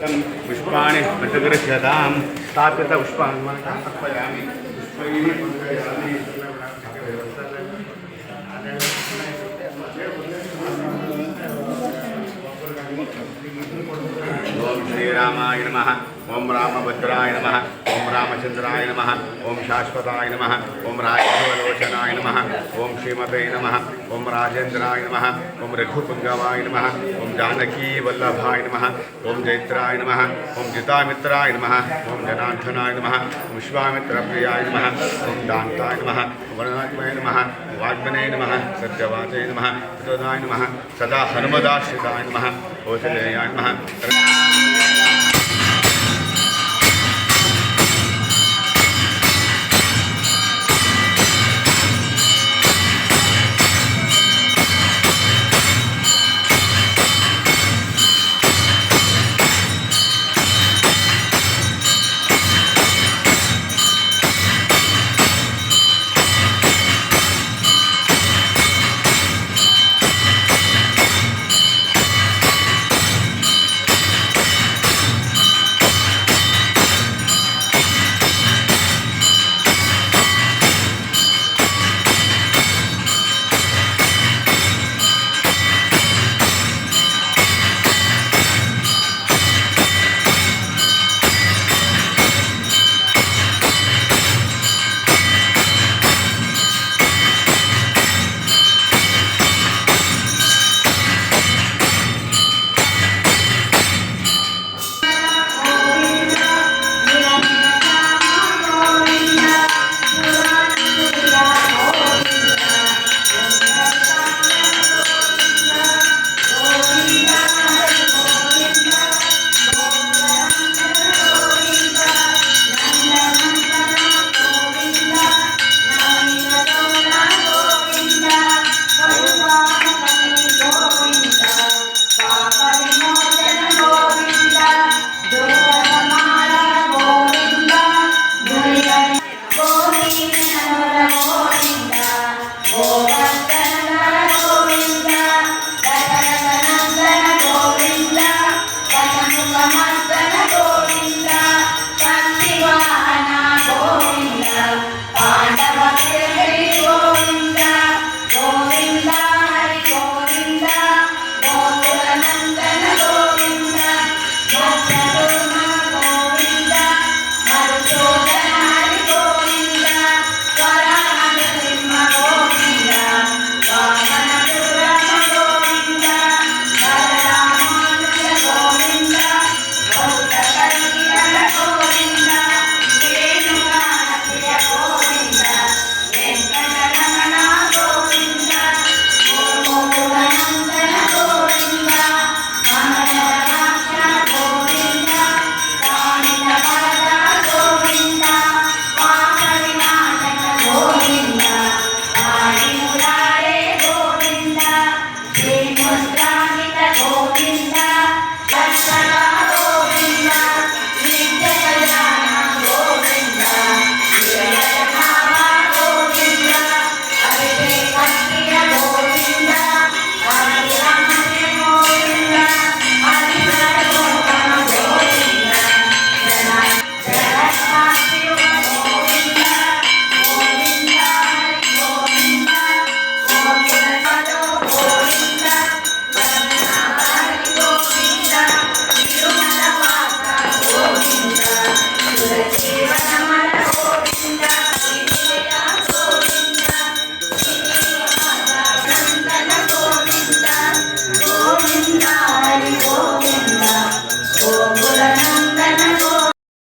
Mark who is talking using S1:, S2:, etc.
S1: पुष्पाणि प्रतिगृह्यतां स्थापित पुष्पाणि समर्पयामि पुष्पैः रामभद्राय नम ओं रामभद्राय नम ओं रामचंद्राय नम ओम शाश्वताय नम ओं राजोचनाय नम ओम श्रीमते नम ओं राजेन्द्राय नम ओं रघुपुंगवाय नम ओं जानकीवल्लभाय नम ओं ओम जैत्राय नम ओं जितामित्राय नम ओं जनार्दनाय नम विश्वामित्रप्रियाय नम ओं दाताय नम वरणात्मय नम वाग्मने नम सत्यवाचय नम सदा हनुमदाश्रिताय नम ओषधेयाय नम